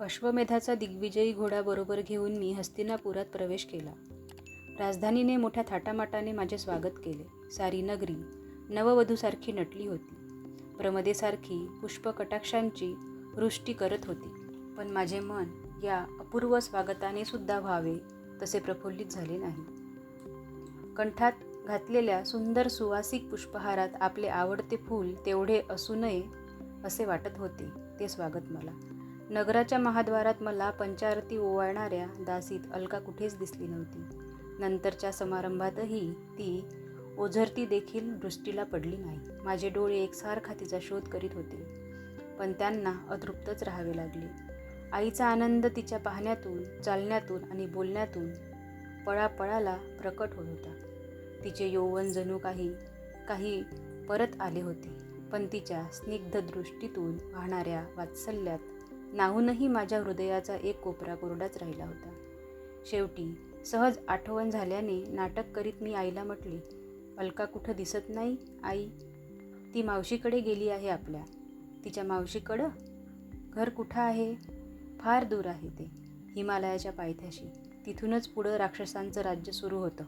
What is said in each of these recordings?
अश्वमेधाचा दिग्विजयी घोडा बरोबर घेऊन मी हस्तिनापुरात प्रवेश केला. राजधानीने मोठ्या थाटामाटाने माझे स्वागत केले. सारी नगरी नववधूसारखी नटली होती. प्रमदेसारखी पुष्पकटाक्षांची वृष्टी करत होती. पण माझे मन या अपूर्व स्वागताने सुद्धा व्हावे तसे प्रफुल्लित झाले नाही. कंठात घातलेल्या सुंदर सुवासिक पुष्पहारात आपले आवडते फूल तेवढे असू नये असे वाटत होते ते स्वागत मला. नगराच्या महाद्वारात मला पंचारती ओवाळणाऱ्या दासीत अलका कुठेच दिसली नव्हती. नंतरच्या समारंभातही ती ओझरती देखील दृष्टीला पडली नाही. माझे डोळे एकसारखा तिचा शोध करीत होते. पण त्यांना अतृप्तच राहावे लागले. आईचा आनंद तिच्या पाहण्यातून चालण्यातून आणि बोलण्यातून पळापळाला प्रकट होत होता. तिचे यौवन जणू काही काही परत आले होते. पण तिच्या स्निग्ध दृष्टीतून वाहणाऱ्या वात्सल्यात नाहूनही माझ्या हृदयाचा एक कोपरा कोरडाच राहिला होता. शेवटी सहज आठवण झाल्याने नाटक करीत मी आईला म्हटले अलका कुठं दिसत नाही आई? ती मावशीकडे गेली आहे आपल्या. तिच्या मावशीकडं? घर कुठं आहे? फार दूर आहे ते हिमालयाच्या पायथ्याशी. तिथूनच पुढं राक्षसांचं राज्य सुरू होतं.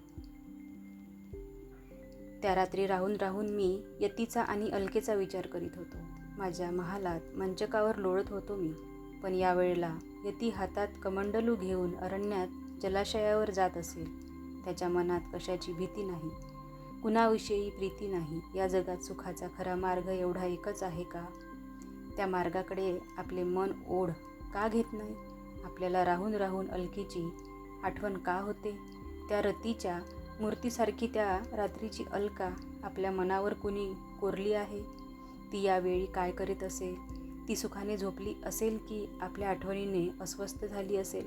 त्या रात्री राहून राहून मी यतीचा आणि अलकेचा विचार करीत होतो. माझ्या महालात मंचकावर लोळत होतो मी. पण यावेळेला यती हातात कमंडलू घेऊन अरण्यात जलाशयावर जात असेल त्याच्या मनात कशाची भीती नाही. कुणाविषयी प्रीती नाही. या जगात सुखाचा खरा मार्ग एवढा एकच आहे का? त्या मार्गाकडे आपले मन ओढ का घेत नाही? आपल्याला राहून राहून अलकीची आठवण का होते? त्या रतीच्या मूर्तीसारखी त्या रात्रीची अलका आपल्या मनावर कुणी कोरली आहे? ती यावेळी काय करीत असेल ती सुखाने झोपली असेल की आपल्या आठवणीने अस्वस्थ झाली असेल?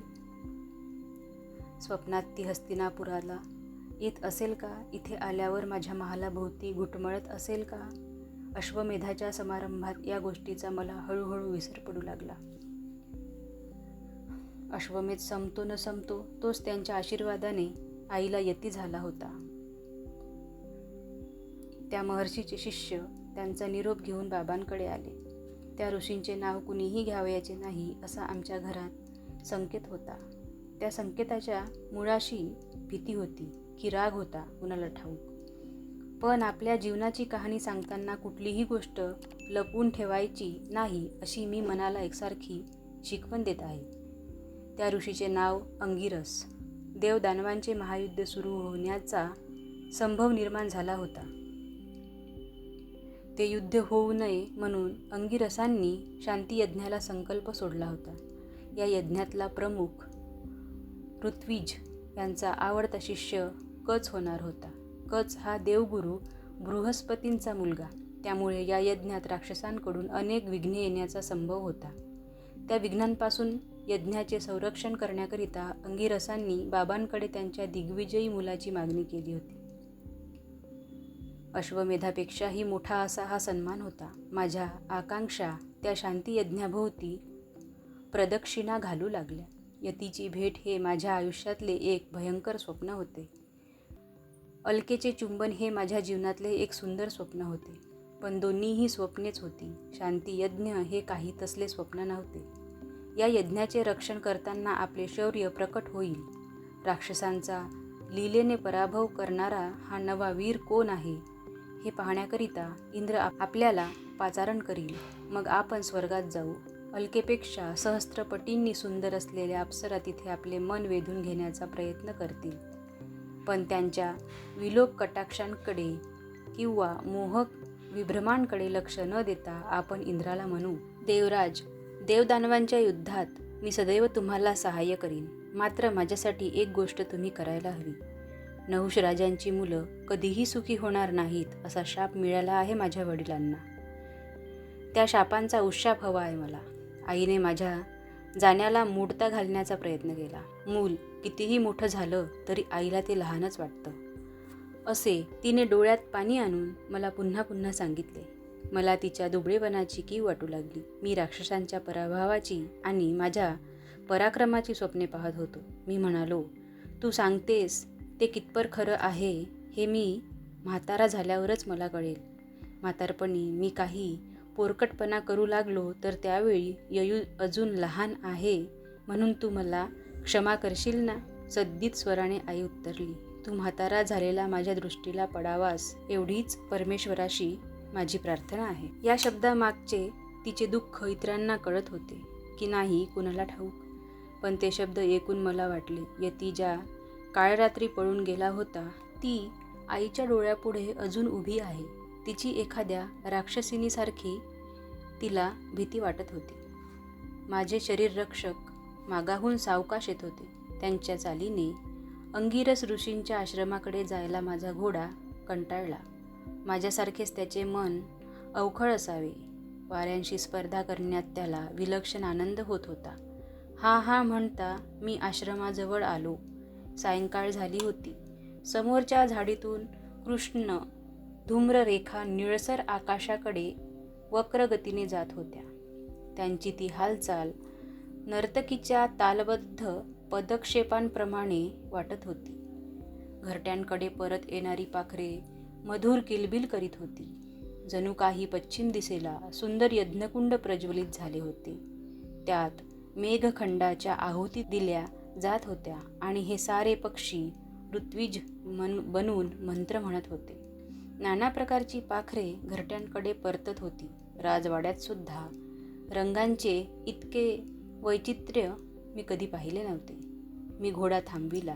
स्वप्नात ती हस्तिनापुराला येत असेल का? इथे आल्यावर माझ्या महालाभोवती घुटमळत असेल का? अश्वमेधाच्या समारंभात या गोष्टीचा मला हळूहळू विसर पडू लागला. अश्वमेध संपतो न संपतो तोच त्यांच्या आशीर्वादाने आईला यती झाला होता. त्या महर्षीचे शिष्य त्यांचा निरोप घेऊन बाबांकडे आले. त्या ऋषींचे नाव कुणीही घ्यावयाचे नाही असा आमच्या घरात संकेत होता. त्या संकेताच्या मुळाशी भीती होती की राग होता कुणाला ठाऊक. पण आपल्या जीवनाची कहाणी सांगताना कुठलीही गोष्ट लपवून ठेवायची नाही अशी मी मनाला एकसारखी शिकवण देत आहे. त्या ऋषीचे नाव अंगिरस. देवदानवांचे महायुद्ध सुरू होण्याचा संभव निर्माण झाला होता. ते युद्ध होऊ नये म्हणून अंगिरसांनी शांतियज्ञाला संकल्प सोडला होता. या यज्ञातला प्रमुख ऋत्विज यांचा आवडता शिष्य कच होणार होता. कच हा देवगुरू बृहस्पतींचा मुलगा. त्यामुळे या यज्ञात राक्षसांकडून अनेक विघ्ने येण्याचा संभव होता. त्या विघ्नांपासून यज्ञाचे संरक्षण करण्याकरिता अंगिरसांनी बाबांकडे त्यांच्या दिग्विजयी मुलाची मागणी केली होती. अश्वमेधापेक्षाही मोठा असा हा सन्मान होता. माझ्या आकांक्षा त्या शांतियज्ञाभोवती प्रदक्षिणा घालू लागल्या. यतीची भेट हे माझ्या आयुष्यातले एक भयंकर स्वप्न होते. अलकेचे चुंबन हे माझ्या जीवनातले एक सुंदर स्वप्न होते. पण दोन्हीही स्वप्नेच होती. शांती यज्ञ हे काही तसले स्वप्न नव्हते. या यज्ञाचे रक्षण करताना आपले शौर्य प्रकट होईल. राक्षसांचा लीलेने पराभव करणारा हा नवा वीर कोण आहे? हे पाहण्याकरिता इंद्र आपल्याला पाचारण करील. मग आपण स्वर्गात जाऊ. अलकेपेक्षा सहस्त्रपटींनी सुंदर असलेल्या अप्सरा तिथे आपले मन वेधून घेण्याचा प्रयत्न करतील. पण त्यांच्या विलोप कटाक्षांकडे किंवा मोहक विभ्रमांकडे लक्ष न देता आपण इंद्राला म्हणू देवराज देवदानवांच्या युद्धात मी सदैव तुम्हाला सहाय्य करीन. मात्र माझ्यासाठी एक गोष्ट तुम्ही करायला हवी. नहुष राजांची मुलं कधीही सुखी होणार नाहीत असा शाप मिळाला आहे माझ्या वडिलांना. त्या शापांचा उशाप हवा आहे मला. आईने माझ्या जाण्याला मोडता घालण्याचा प्रयत्न केला. मूल कितीही मोठं झालं तरी आईला ते लहानच वाटतं. असे तिने डोळ्यात पाणी आणून मला पुन्हा पुन्हा सांगितले. मला तिच्या दुबळेपणाची कीव वाटू लागली. मी राक्षसांच्या पराभवाची आणि माझ्या पराक्रमाची स्वप्ने पाहत होतो. मी म्हणालो तू सांगतेस ते कितपर खरं आहे हे मी म्हातारा झाल्यावरच मला कळेल. म्हातारपणी मी काही पोरकटपणा करू लागलो तर त्यावेळी ययू अजून लहान आहे म्हणून तू मला क्षमा करशील ना? सद्दित स्वराने आई उत्तरली. तू म्हातारा झालेला माझ्या दृष्टीला पडावास एवढीच परमेश्वराशी माझी प्रार्थना आहे. या शब्दामागचे तिचे दुःख इतरांना कळत होते की नाही कुणाला ठाऊक? पण ते शब्द ऐकून मला वाटले यती ज्या काळ रात्री पळून गेला होता ती आईच्या डोळ्यापुढे अजून उभी आहे. तिची एखाद्या राक्षसिनीसारखी तिला भीती वाटत होती. माझे शरीर रक्षक मागाहून सावकाश येत होते. त्यांच्या चालीने अंगिरस ऋषींच्या आश्रमाकडे जायला माझा घोडा कंटाळला. माझ्यासारखेच त्याचे मन अवखळ असावे. वाऱ्यांशी स्पर्धा करण्यात त्याला विलक्षण आनंद होत होता. हा हा म्हणता मी आश्रमाजवळ आलो. सायंकाळ झाली होती. समोरच्या झाडीतून कृष्ण धूम्ररेखा निळसर आकाशाकडे वक्रगतीने जात होत्या. त्यांची ती हालचाल नर्तकीच्या तालबद्ध पदक्षेपांप्रमाणे वाटत होती. घरट्यांकडे परत येणारी पाखरे मधुर किलबिल करीत होती. जणू काही पश्चिम दिशेला सुंदर यज्ञकुंड प्रज्वलित झाले होते. त्यात मेघखंडाच्या आहुती दिल्या जात होत्या आणि हे सारे पक्षी ऋत्विज मन बनून मंत्र म्हणत होते. नाना प्रकारची पाखरे घरट्यांकडे परतत होती. राजवाड्यात सुद्धा रंगांचे इतके वैचित्र्य मी कधी पाहिले नव्हते. मी घोडा थांबविला.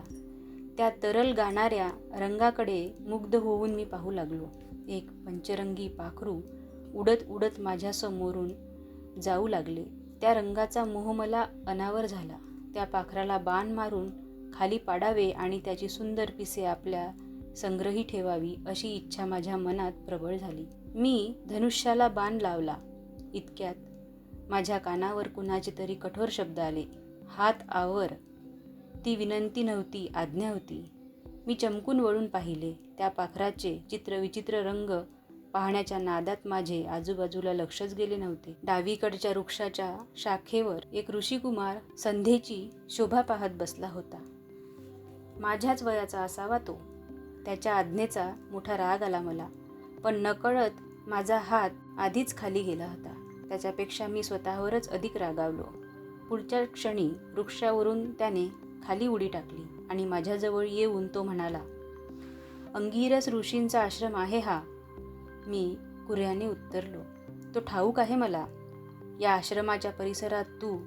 त्या तरल गाणाऱ्या रंगाकडे मुग्ध होऊन मी पाहू लागलो. एक पंचरंगी पाखरू उडत उडत माझ्यासमोरून जाऊ लागले. त्या रंगाचा मोह मला अनावर झाला. त्या पाखराला बाण मारून खाली पाडावे आणि त्याची सुंदर पिसे आपल्या संग्रही ठेवावी अशी इच्छा माझ्या मनात प्रबळ झाली. मी धनुष्याला बाण लावला. इतक्यात माझ्या कानावर कुणाचे तरी कठोर शब्द आले. हात आवर. ती विनंती नव्हती आज्ञा होती. मी चमकून वळून पाहिले. त्या पाखराचे चित्रविचित्र रंग पाहण्याच्या नादात माझे आजूबाजूला लक्षच गेले नव्हते. डावीकडच्या वृक्षाच्या शाखेवर एक ऋषिकुमार संध्येची शोभा पाहत बसला होता. माझ्याच वयाचा असावा तो. त्याच्या आज्ञेचा मोठा राग आला मला. पण नकळत माझा हात आधीच खाली गेला होता. त्याच्यापेक्षा मी स्वतःवरच अधिक रागावलो. पुढच्या क्षणी वृक्षावरून त्याने खाली उडी टाकली आणि माझ्याजवळ येऊन तो म्हणाला अंगिरस ऋषींचा आश्रम आहे हा. मी कुऱ्याने उत्तरलो. तो ठाऊक आहे मला. या आश्रमाच्या परिसरात तू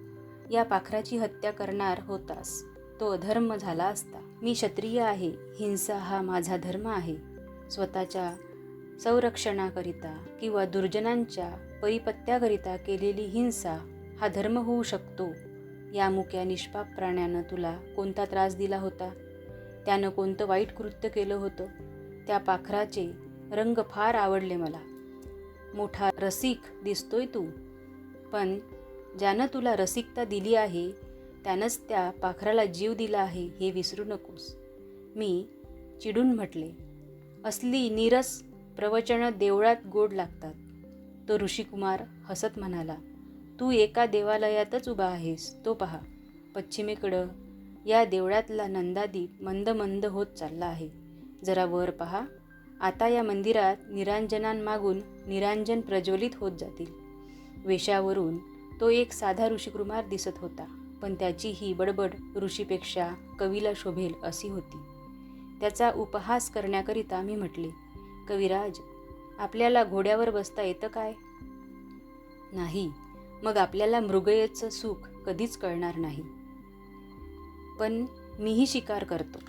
या पाखराची हत्या करणार होतास. तो अधर्म झाला असता. मी क्षत्रिय आहे. हिंसा हा माझा धर्म आहे. स्वतःच्या संरक्षणाकरिता किंवा दुर्जनांच्या परिपत्याकरिता केलेली हिंसा हा धर्म होऊ शकतो. या मुक्या निष्पाप प्राण्यानं तुला कोणता त्रास दिला होता? त्यानं कोणतं वाईट कृत्य केलं होतं? त्या पाखराचे रंग फार आवडले मला. मोठा रसिक दिसतोय तू. पण ज्यानं तुला रसिकता दिली आहे त्यानंच त्या पाखराला जीव दिला आहे हे विसरू नकोस. मी चिडून म्हटले असली नीरस प्रवचनं देवळात गोड लागतात. तो ऋषिकुमार हसत म्हणाला तू एका देवालयातच उभा आहेस तो पहा. पश्चिमेकडं या देवळातला नंदादीप मंद मंद होत चालला आहे. जरा वर पहा. आता या मंदिरात निरांजनांमागून निरांजन प्रज्वलित होत जातील. वेशावरून तो एक साधा ऋषिकुमार दिसत होता पण त्याची ही बडबड ऋषीपेक्षा कवीला शोभेल अशी होती. त्याचा उपहास करण्याकरिता मी म्हटले कविराज आपल्याला घोड्यावर बसता येतं काय? नाही मग आपल्याला मृगयेचं सुख कधीच कळणार नाही. पण मीही शिकार करतो.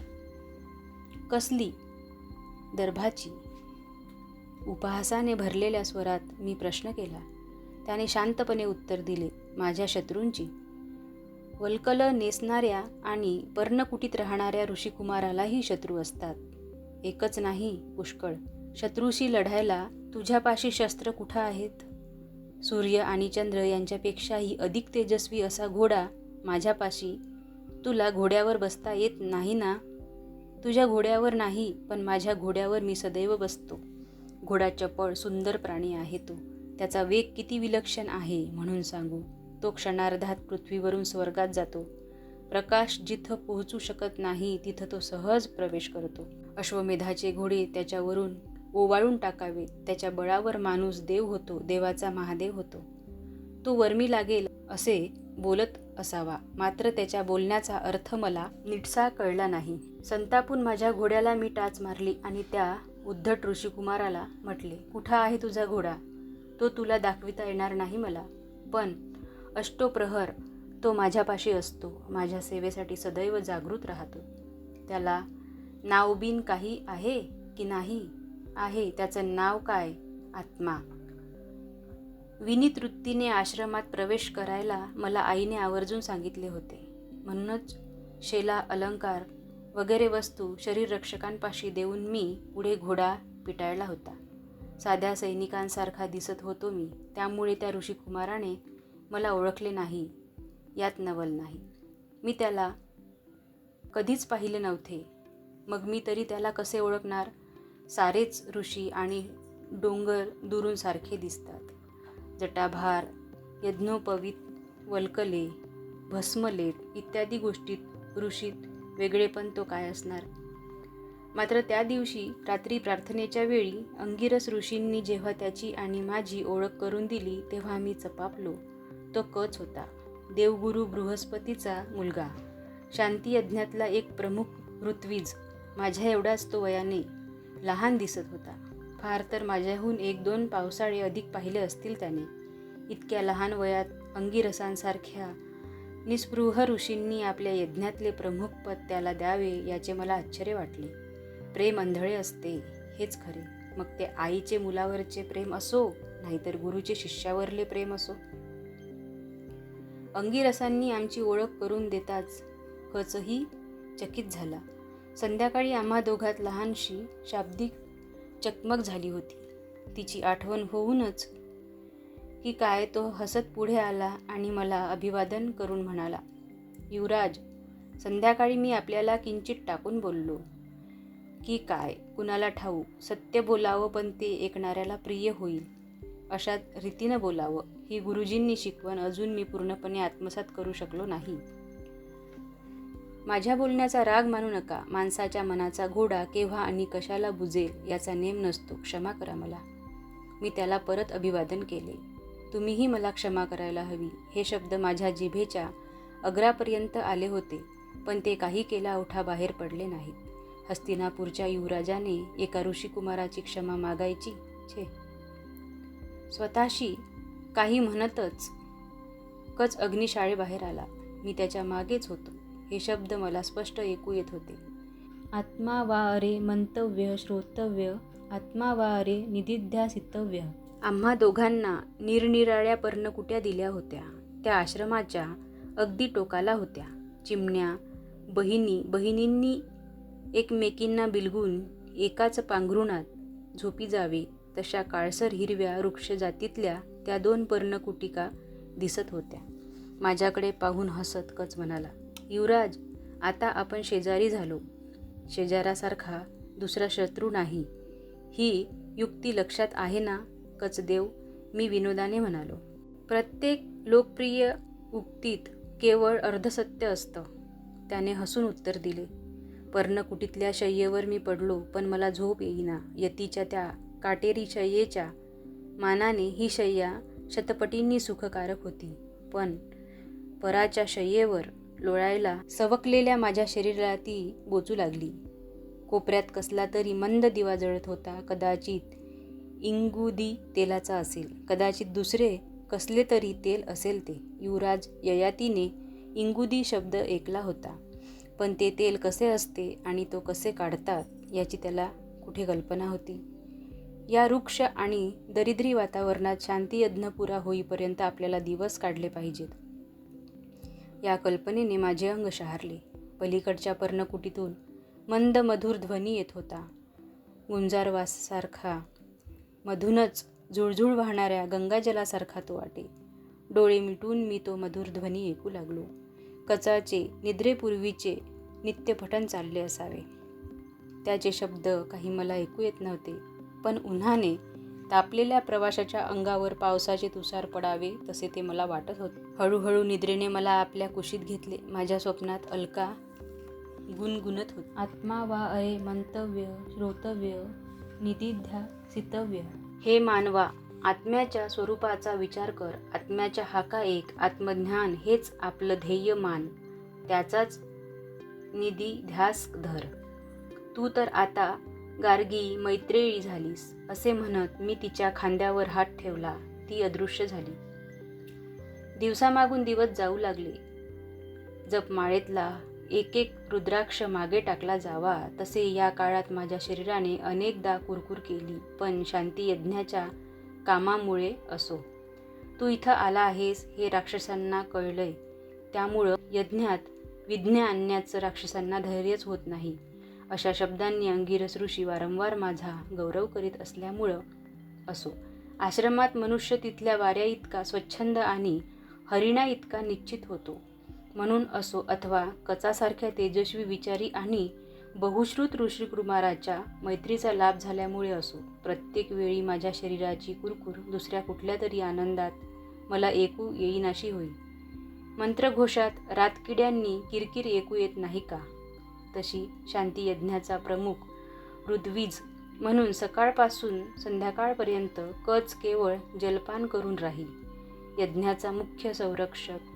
कसली? दर्भाची. उपहासाने भरलेल्या स्वरात मी प्रश्न केला. त्याने शांतपणे उत्तर दिले माझ्या शत्रूंची. वल्कल नेसणाऱ्या आणि पर्णकुटीत राहणाऱ्या ऋषिकुमारालाही शत्रू असतात. एकच नाही पुष्कळ. शत्रूशी लढायला तुझ्यापाशी शस्त्र कुठं आहेत? सूर्य आणि चंद्र यांच्यापेक्षाही अधिक तेजस्वी असा घोडा माझ्यापाशी तुला घोड्यावर बसता येत नाही ना? तुझ्या घोड्यावर नाही पण माझ्या घोड्यावर मी सदैव बसतो. घोडा चपळ सुंदर प्राणी आहे तो. त्याचा वेग किती विलक्षण आहे म्हणून सांगू. तो क्षणार्धात पृथ्वीवरून स्वर्गात जातो. प्रकाश जिथं पोहोचू शकत नाही तिथं तो सहज प्रवेश करतो. अश्वमेधाचे घोडे त्याच्यावरून ओवाळून टाकावे. त्याच्या बळावर माणूस देव होतो देवाचा महादेव होतो. तो वर्मी लागेल असे बोलत असावा. मात्र त्याच्या बोलण्याचा अर्थ मला निटसा कळला नाही. संतापून माझ्या घोड्याला मी टाच मारली आणि त्या उद्धट ऋषिकुमाराला म्हटले कुठं आहे तुझा घोडा? तो तुला दाखविता येणार नाही मला. पण अष्टोप्रहर तो माझ्यापाशी असतो माझ्या सेवेसाठी सदैव जागृत राहतो. त्याला नावबीन काही आहे की नाही? आहे त्याचं नाव काय? आत्मा. विनीत वृत्तीने आश्रमात प्रवेश करायला मला आईने आवर्जून सांगितले होते. म्हणूनच शेला अलंकार वगैरे वस्तू शरीररक्षकांपाशी देऊन मी पुढे घोडा पिटाळला होता. साध्या सैनिकांसारखा दिसत होतो मी. त्यामुळे त्या ऋषिकुमाराने मला ओळखले नाही. यात नवल नाही. मी त्याला कधीच पाहिले नव्हते. मग मी तरी त्याला कसे ओळखणार? सारेच ऋषी आणि डोंगर दुरून सारखे दिसतात. जटाभार यज्ञोपवीत वल्कले भस्मलेप इत्यादी गोष्टीत ऋषीत वेगळेपण तो काय असणार? मात्र त्या दिवशी रात्री प्रार्थनेच्या वेळी अंगिरस ऋषींनी जेव्हा त्याची आणि माझी ओळख करून दिली तेव्हा मी चपापलो तो कच होता. देवगुरु बृहस्पतीचा मुलगा. शांती यज्ञातला एक प्रमुख ऋत्वीज. माझ्या एवढाच तो वयाने लहान दिसत होता. फार तर माझ्याहून एक दोन पावसाळे अधिक पाहिले असतील त्याने. इतक्या लहान वयात अंगिरसांसारख्या निस्पृह ऋषींनी आपल्या यज्ञातले प्रमुख पद त्याला द्यावे याचे मला आश्चर्य वाटले. प्रेम अंधळे असते हेच खरे. मग ते आईचे मुलावरचे प्रेम असो नाहीतर गुरुचे शिष्यावरले प्रेम असो. अंगिरसांनी आमची ओळख करून देताच कचही चकित झाला. संध्याकाळी आम्हा दोघात लहानशी शाब्दिक चकमक झाली होती. तिची आठवण होऊनच की काय तो हसत पुढे आला आणि मला अभिवादन करून म्हणाला युवराज संध्याकाळी मी आपल्याला किंचित टाकून बोललो. की काय कुणाला ठाऊ सत्य बोलावं पण ते ऐकणाऱ्याला प्रिय होईल. अशा रीतीनं बोलावं ही गुरुजींनी शिकवण अजून मी पूर्णपणे आत्मसात करू शकलो नाही. माझ्या बोलण्याचा राग मानू नका माणसाच्या मनाचा घोडा केव्हा आणि कशाला बुजेल याचा नेम नसतो क्षमा करा मला. मी त्याला परत अभिवादन केले. तुम्हीही मला क्षमा करायला हवी. हे शब्द माझ्या जिभेच्या अग्रापर्यंत आले होते पण ते काही केला उठा बाहेर पडले नाहीत. हस्तिनापूरच्या युवराजाने एका ऋषिकुमाराची क्षमा मागायची? छे. स्वतःशी काही म्हणतच कच अग्निशाळेबाहेर आला. मी त्याच्या मागेच होतो. हे शब्द मला स्पष्ट ऐकू येत होते. आत्मा वा अरे मंतव्य श्रोतव्य आत्मा वा अरे निदिध्यासितव्य आम्हा दोघांना निरनिराळ्या पर्णकुट्या दिल्या होत्या. त्या आश्रमाच्या अगदी टोकाला होत्या. चिमण्या बहिणी बहिणींनी एकमेकींना बिलगून एकाच पांघरुणात झोपी जावे तशा काळसर हिरव्या वृक्षजातीतल्या त्या दोन पर्णकुटिका दिसत होत्या. माझ्याकडे पाहून हसत कच म्हणाला युवराज आता आपण शेजारी झालो. शेजारासारखा दुसरा शत्रू नाही. ही युक्ती लक्षात आहे ना? कचदेव मी विनोदाने म्हणालो. प्रत्येक लोकप्रिय उक्तीत केवळ अर्धसत्य असतं. त्याने हसून उत्तर दिले. पर्णकुटीतल्या शय्येवर मी पडलो पण मला झोप येईना. यतीच्या त्या काटेरी शय्येच्या मानाने ही शय्या शतपटींनी सुखकारक होती. पण पराच्या शय्येवर लोळायला सवकलेल्या माझ्या शरीराला ती बोचू लागली. कोपऱ्यात कसला तरी मंद दिवा जळत होता कदाचित इंगुदी तेलाचा असेल. कदाचित दुसरे कसले तरी तेल असेल ते. युवराज ययातीने इंगुदी शब्द ऐकला होता. पण ते तेल कसे असते आणि तो कसे काढतात याची त्याला कुठे कल्पना होती. या वृक्ष आणि दरिद्री वातावरणात शांतीयज्ञ पुरा होईपर्यंत आपल्याला दिवस काढले पाहिजेत. या कल्पनेने माझे अंग शहारले. पलीकडच्या पर्णकुटीतून मंद मधुर ध्वनी येत होता. गुंजारवासारखा मधूनच झुळझुळ वाहणाऱ्या गंगाजलासारखा तो वाटे. डोळे मिटून मी तो मधुर ध्वनी ऐकू लागलो. कचाचे निद्रेपूर्वीचे नित्यपठण चालले असावे. त्याचे शब्द काही मला ऐकू येत नव्हते पण उन्हाने तापलेल्या प्रवाशाच्या अंगावर पावसाचे तुषार पडावे तसे ते मला वाटत होते. हळूहळू निद्रेने मला आपल्या कुशीत घेतले. माझ्या स्वप्नात अलका गुणगुणत होत. आत्मा वा अये मंतव्य श्रोतव्य निदिध्यासितव्य हे मानवा आत्म्याच्या स्वरूपाचा विचार कर आत्म्याच्या हाका एक आत्मज्ञान हेच आपलं ध्येय मान. त्याचाच निधी ध्यास धर. तू तर आता गार्गी मैत्रेयी झालीस असे म्हणत मी तिच्या खांद्यावर हात ठेवला. ती अदृश्य झाली. दिवसामागून दिवस जाऊ लागले. जपमाळेतला एक एक रुद्राक्ष मागे टाकला जावा. तसे या काळात माझ्या शरीराने अनेकदा कुरकुर केली पण शांती यज्ञाच्या कामामुळे असो. तू इथं आला आहेस हे राक्षसांना कळलंय. त्यामुळं यज्ञात विज्ञ आणण्याचं राक्षसांना धैर्यच होत नाही. अशा शब्दांनी अंगिरस ऋषी वारंवार माझा गौरव करीत असल्यामुळं असो. आश्रमात मनुष्य तिथल्या वाऱ्या इतका स्वच्छंद आणि हरिणा इतका निश्चित होतो. म्हणून असो अथवा कचासारख्या तेजस्वी विचारी आणि बहुश्रुत ऋषिकुमाराच्या मैत्रीचा लाभ झाल्यामुळे असो प्रत्येक वेळी माझ्या शरीराची कुरकुर दुसऱ्या कुठल्या तरी आनंदात मला ऐकू येईनाशी होईल. मंत्रघोषात रातकिड्यांनी किरकिर ऐकू येत नाही का? तशी शांती यज्ञाचा प्रमुख ऋद्वीज म्हणून सकाळपासून संध्याकाळपर्यंत कच केवळ जलपान करून राहील. यज्ञाचा मुख्य संरक्षक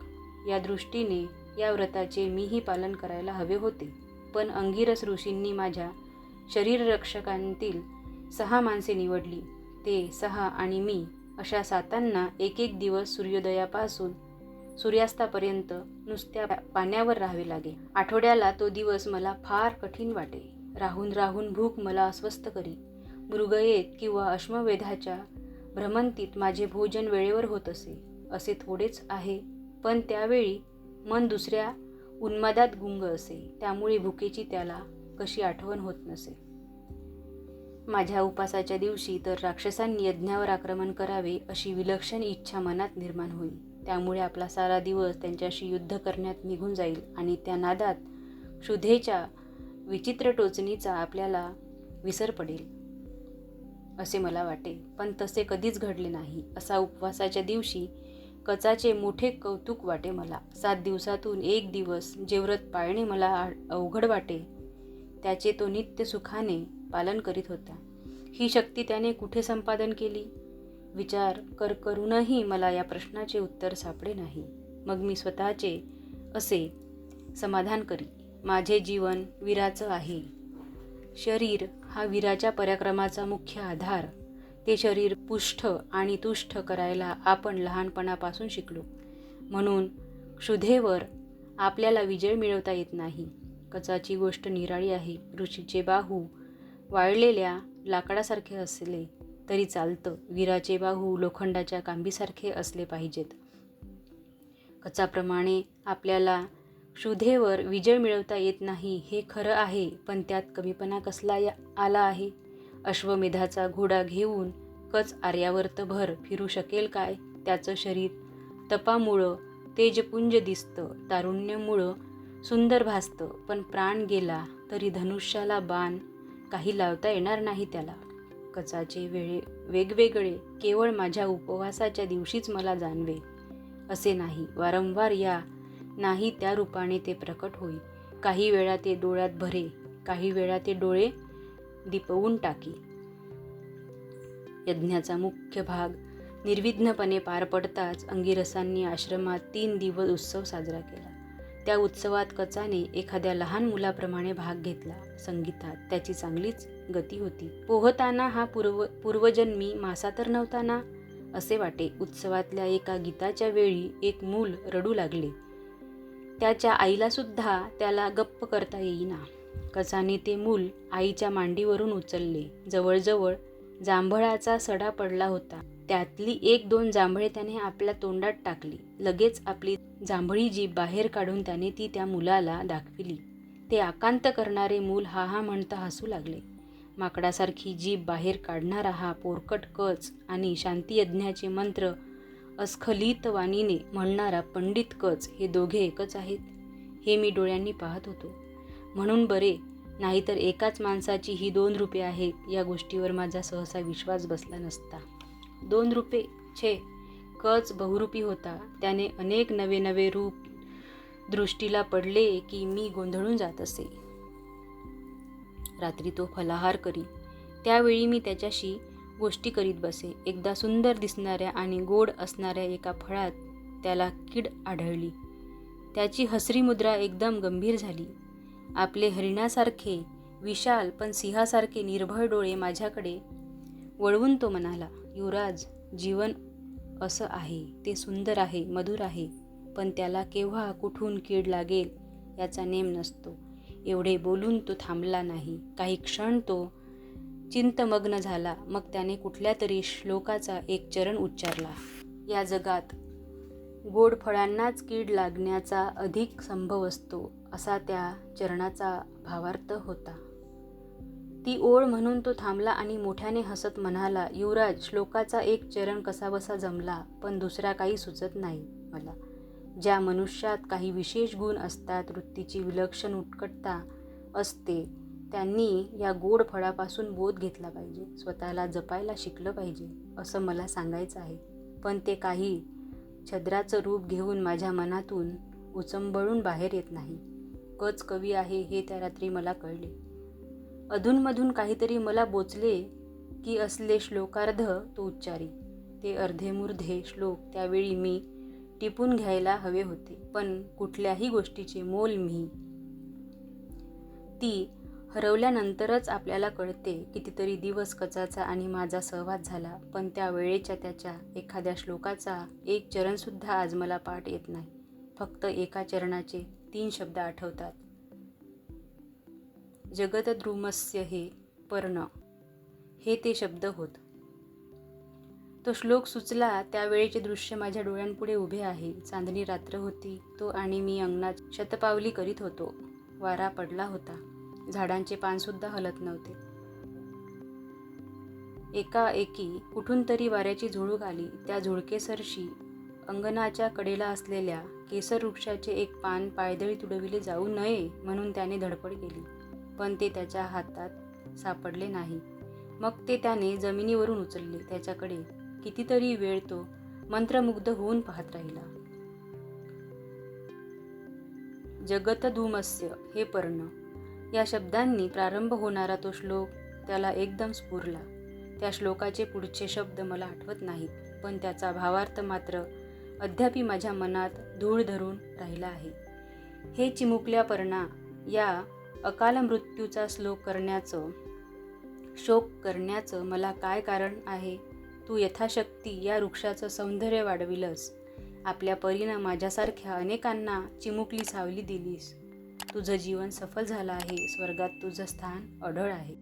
या दृष्टीने या व्रताचे मीही पालन करायला हवे होते. पण अंगिरस ऋषींनी माझ्या शरीररक्षकांतील सहा माणसे निवडली. ते सहा आणि मी अशा सातांना एक एक दिवस सूर्योदयापासून सूर्यास्तापर्यंत नुसत्या पाण्यावर राहावे लागे. आठवड्याला तो दिवस मला फार कठीण वाटे. राहून राहून भूक मला अस्वस्थ करी. मृगयेत किंवा अश्मवेधाच्या भ्रमंतीत माझे भोजन वेळेवर होत असे. असे थोडेच आहे. पण त्यावेळी मन दुसऱ्या उन्मादात गुंग असे. त्यामुळे भुकेची त्याला कशी आठवण होत नसे. माझ्या उपासाच्या दिवशी तर राक्षसांनी यज्ञावर आक्रमण करावे अशी विलक्षण इच्छा मनात निर्माण होईल. त्यामुळे आपला सारा दिवस त्यांच्याशी युद्ध करण्यात निघून जाईल आणि त्या नादात क्षुधेच्या विचित्र टोचणीचा आपल्याला विसर पडेल असे मला वाटे. पण तसे कधीच घडले नाही. असा उपवासाच्या दिवशी कचाचे मोठे कौतुक वाटे मला. सात दिवसातून एक दिवस जे व्रत पाळणे मला अवघड वाटे. त्याचे तो नित्य सुखाने पालन करीत होता. ही शक्ती त्याने कुठे संपादन केली? विचार कर करूनही मला या प्रश्नाचे उत्तर सापडे नाही. मग मी स्वतःचे असे समाधान करी माझे जीवन वीराचं आहे. शरीर हा वीराच्या पराक्रमाचा मुख्य आधार. ते शरीर पुष्ठ आणि तुष्ट करायला आपण लहानपणापासून शिकलो. म्हणून क्षुधेवर आपल्याला विजय मिळवता येत नाही. कचाची गोष्ट निराळी आहे. ऋषीचे बाहू वाळलेल्या लाकडासारखे असले तरी चालतं. वीराचे बाहू लोखंडाच्या कांबीसारखे असले पाहिजेत. कचाप्रमाणे आपल्याला क्षुधेवर विजय मिळवता येत नाही हे खरं आहे पण त्यात कमीपणा कसला या आला आहे? अश्वमेधाचा घोडा घेऊन कच आर्यावर्तभर फिरू शकेल काय त्याचं शरीर? तपामुळं तेजपुंज दिसतं तारुण्यमुळं सुंदर भासतं पण प्राण गेला तरी धनुष्याला बाण काही लावता येणार नाही त्याला. कचाचे वेळे वेगवेगळे केवळ माझ्या उपवासाच्या दिवशीच मला जाणवे. असे नाही वारंवार या नाही त्या रूपाने ते प्रकट होई. काही वेळा ते डोळ्यात भरे काही वेळा ते डोळे दिपवून टाकी. यज्ञाचा मुख्य भाग निर्विघ्नपणे पार पडताच अंगिरसांनी आश्रमात तीन दिवस उत्सव साजरा केला. त्या उत्सवात कचाने एखाद्या लहान मुलाप्रमाणे भाग घेतला. संगीतात त्याची चांगलीच गती होती. पोहताना हा पूर्व पूर्वजन्मी मासा तर नव्हता ना असे वाटे उत्सवातल्या एका गीताच्या वेळी एक मूल रडू लागले. त्याच्या आईला सुद्धा त्याला गप्प करता येईना. कचाने ते मूल आईच्या मांडीवरून उचलले. जवळजवळ जांभळाचा सडा पडला होता. त्यातली एक दोन जांभळे त्याने आपल्या तोंडात टाकली. लगेच आपली जांभळी जीभ बाहेर काढून त्याने ती त्या मुलाला दाखविली. ते आकांत करणारे मूल हा हा म्हणता हसू लागले. माकडासारखी जीभ बाहेर काढणारा हा पोरकट कच आणि शांतियज्ञाचे मंत्र अस्खलित वाणीने म्हणणारा पंडित कच हे दोघे एकच आहेत हे मी डोळ्यांनी पाहत होतो. म्हणून बरे नाहीतर एकाच माणसाची ही दोन रुपये आहेत या गोष्टीवर माझा सहसा विश्वास बसला नसता. दोन रुपये छे. कच बहुरूपी होता. त्याने अनेक नवे नवे रूप दृष्टीला पडले की मी गोंधळून जात असे. रात्री तो फलाहार करी. त्यावेळी मी त्याच्याशी गोष्टी करीत बसे. एकदा सुंदर दिसणाऱ्या आणि गोड असणाऱ्या एका फळात त्याला कीड आढळली. त्याची हसरी मुद्रा एकदम गंभीर झाली. आपले हरिणासारखे विशाल पण सिंहासारखे निर्भय डोळे माझ्याकडे वळवून तो म्हणाला युवराज जीवन असं आहे ते सुंदर आहे मधुर आहे पण त्याला केव्हा कुठून कीड लागेल याचा नेम नसतो. एवढे बोलून तो थांबला नाही. काही क्षण तो चिंतमग्न झाला. मग त्याने कुठल्या तरी श्लोकाचा एक चरण उच्चारला. या जगात गोड फळांनाच कीड लागण्याचा अधिक संभव असतो असा त्या चरणाचा भावार्थ होता. ती ओळ म्हणून तो थांबला आणि मोठ्याने हसत म्हणाला युवराज श्लोकाचा एक चरण कसाबसा जमला पण दुसरा काही सुचत नाही मला. ज्या मनुष्यात काही विशेष गुण असतात वृत्तीची विलक्षण उत्कटता असते त्यांनी या गोड फळापासून बोध घेतला पाहिजे स्वतःला जपायला शिकलं पाहिजे असं मला सांगायचं आहे. पण ते काही छद्राचं रूप घेऊन माझ्या मनातून उचंबळून बाहेर येत नाही. कच कवी आहे हे त्या रात्री मला कळले. अधूनमधून काहीतरी मला बोचले की असले श्लोकार्ध तो उच्चारी. ते अर्धेमुर्धे श्लोक त्यावेळी मी टिपून घ्यायला हवे होते पण कुठल्याही गोष्टीचे मोल मी. ती हरवल्यानंतरच आपल्याला कळते कितीतरी दिवस कचाचा आणि माझा सहवास झाला पण त्या वेळेच्या त्याच्या एखाद्या श्लोकाचा एक चरणसुद्धा आज मला पाठ येत नाही. फक्त एका चरणाचे तीन शब्द आठवतात. जगतद्रुमस्य हे पर्ण. हे ते शब्द होत. तो श्लोक सुचला त्यावेळेचे दृश्य माझ्या डोळ्यांपुढे उभे आहे. चांदणी रात्र होती तो आणि मी अंगणात शतपावली करीत होतो. वारा पडला होता. झाडांचे पानसुद्धा हलत नव्हते. एका एकी कुठून तरी वाऱ्याची झुळूक आली. त्या झुळकेसरशी अंगणाच्या कडेला असलेल्या केसर वृक्षाचे एक पान पायदळी तुडविले जाऊ नये म्हणून त्याने धडपड केली. पण ते त्याच्या हातात सापडले नाही. मग ते त्याने जमिनीवरून उचलले. त्याच्याकडे कितीतरी वेळ तो मंत्रमुग्ध होऊन पाहत राहिला. जगतधूमस्य हे पर्ण. या शब्दांनी प्रारंभ होणारा तो श्लोक त्याला एकदम स्फुरला. त्या श्लोकाचे पुढचे शब्द मला आठवत नाहीत पण त्याचा भावार्थ मात्र अद्यापी माझ्या मनात धूळ धरून राहिला आहे. हे चिमुकल्या पर्णा या अकाल मृत्यूचा श्लोक करण्याचं शोक करण्याचं मला काय कारण आहे? तू यथाशक्ती या वृक्षाचं सौंदर्य वाढविलंस. आपल्या परीनं माझ्यासारख्या अनेकांना चिमुकली सावली दिलीस. तुझं जीवन सफल झालं आहे. स्वर्गात तुझं स्थान अढळ आहे.